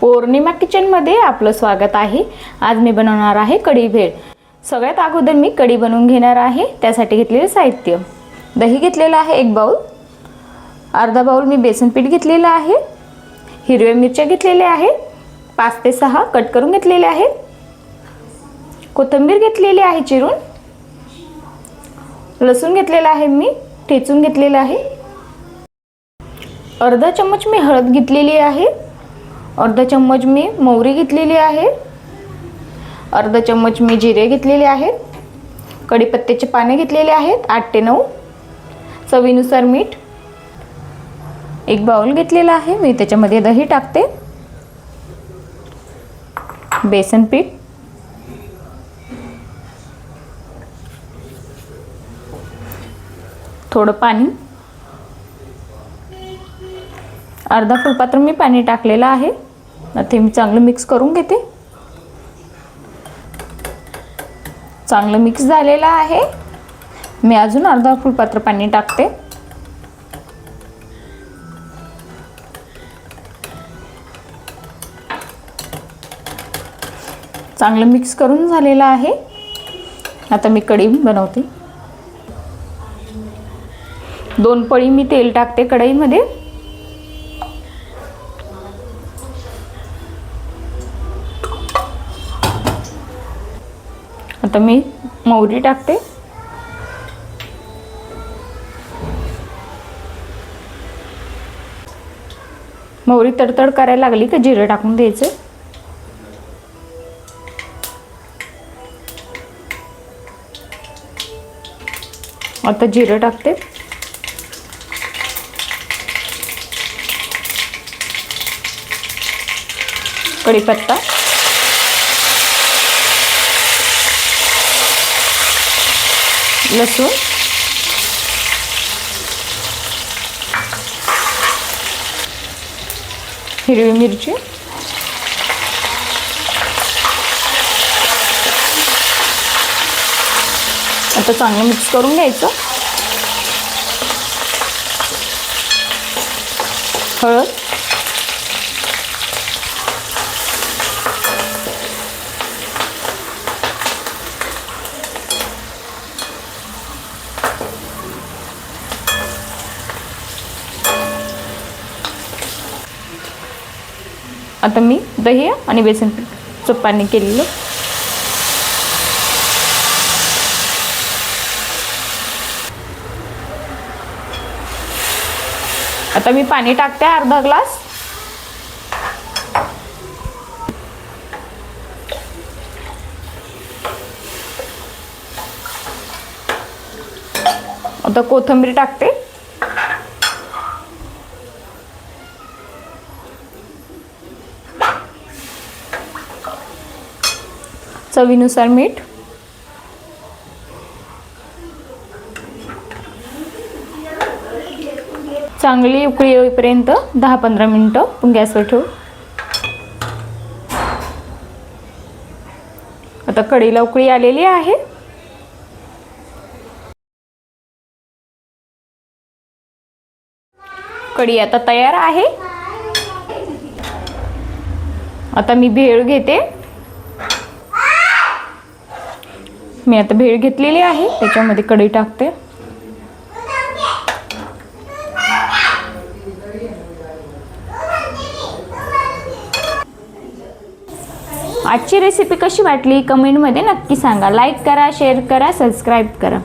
पौर्णिमा किचनमध्ये आपलं स्वागत आहे. आज मी बनवणार आहे कढी भेळ. सगळ्यात अगोदर मी कढी बनवून घेणार आहे त्यासाठी घेतलेले साहित्य. दही घेतलेलं आहे एक बाऊल अर्धा बाऊल मी बेसन पीठ घेतलेलं आहे. हिरव्या मिरच्या घेतलेल्या आहे पाच ते सहा कट करून घेतलेले आहे कोथिंबीर घेतलेली आहे चिरून. लसूण घेतलेला आहे मी ठेचून घेतलेलं आहे. अर्धा चम्मच मी हळद घेतलेली आहे. अर्धा चम्मच मी मोहरी घेतलेली आहे. अर्धा चम्मच मी जिरे घेतलेले आहेत. कढीपत्त्याचे पाने घेतलेले आहेत आठ ते नऊ. चवीनुसार मीठ. एक बाउल घेतलेला आहे मी त्याच्यामध्ये दही टाकते. बेसन पीठ. थोडं पाणी. अर्धा फुलपात्र मी पाणी टाकलेलं आहे. ते मी चांगलं मिक्स करून घेते. चांगलं मिक्स झालेलं आहे. मी अजून अर्धा फुलपात्र पाणी टाकते. चांगलं मिक्स करून झालेलं आहे. आता मी कढी बनवते. दोन पळी मी तेल टाकते कढईमध्ये. आता मी मोहरी टाकते. मोहरी तडतड करायला लागली का? जिरं टाकून द्यायचं. आता जिरं टाकते. कढीपत्ता. लसूण हिरवी मिरची आता चांगलं मिक्स करून घ्यायचं हळद आता मी दही आणि बेसन पीठ पाणी केलेलं. आता मी पाणी टाकते अर्धा ग्लास. आता कोथंबीर टाकते. चवीनुसार मीठ. चांगली उकळी येईपर्यंत दहा पंधरा मिनटं आपण गॅसवर ठेवू. आता कढीला उकळी आलेली आहे. कढी आता तयार आहे. आता मी भेळ घेते. मी आता भेळ घेतलेली आहे त्याच्यामध्ये कढई टाकते. आजची रेसिपी कशी वाटली? कमेंटमध्ये नक्की सांगा. लाईक करा शेअर करा सबस्क्राईब करा.